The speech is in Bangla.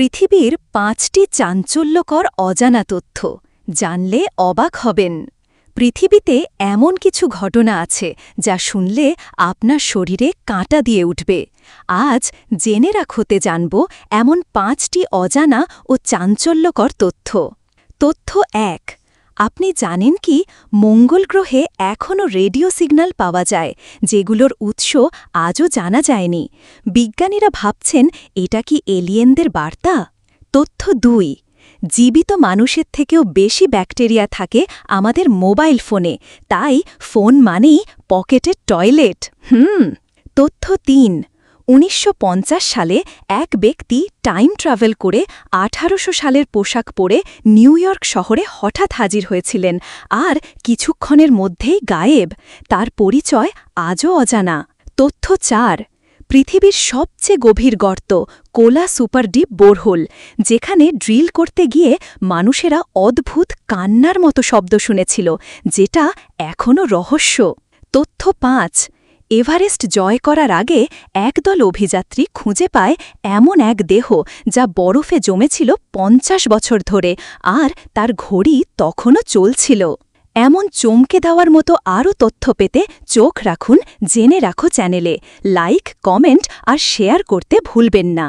পৃথিবীর পাঁচটি চাঞ্চল্যকর অজানা তথ্য। জানলে অবাক হবেন। পৃথিবীতে এমন কিছু ঘটনা আছে যা শুনলে আপনার শরীরে কাঁটা দিয়ে উঠবে। আজ জেনে রাখতে জানব এমন পাঁচটি অজানা ও চাঞ্চল্যকর তথ্য। তথ্য এক আপনি জানেন কি? মঙ্গল গ্রহে এখনও রেডিও সিগন্যাল পাওয়া যায়, যেগুলোর উৎস আজও জানা যায়নি। বিজ্ঞানীরা ভাবছেন, এটা কি এলিয়েনদের বার্তা? তথ্য দুই, জীবিত মানুষের থেকেও বেশি ব্যাকটেরিয়া থাকে আমাদের মোবাইল ফোনে, তাই ফোন মানেই পকেটের টয়লেট। হুম, তথ্য তিন উনিশশো পঞ্চাশ সালে এক ব্যক্তি টাইম ট্রাভেল করে আঠারোশো সালের পোশাক পরে নিউ ইয়র্ক শহরে হঠাৎ হাজির হয়েছিলেন আর কিছুক্ষণের মধ্যেই গায়েব। তার পরিচয় আজও অজানা। তথ্য চার, পৃথিবীর সবচেয়ে গভীর গর্ত কোলা সুপারডিপ বোরহোল, যেখানে ড্রিল করতে গিয়ে মানুষেরা অদ্ভুত কান্নার মতো শব্দ শুনেছিল, যেটা এখনও রহস্য। তথ্য পাঁচ এভারেস্ট জয় করার আগে একদল অভিযাত্রী খুঁজে পায় এমন এক দেহ যা বরফে জমেছিল পঞ্চাশ বছর ধরে আর তার ঘড়ি তখনও চলছিল। এমন চমকে দেওয়ার মতো আরও তথ্য পেতে চোখ রাখুন, জেনে রাখো চ্যানেলে। লাইক, কমেন্ট আর শেয়ার করতে ভুলবেন না।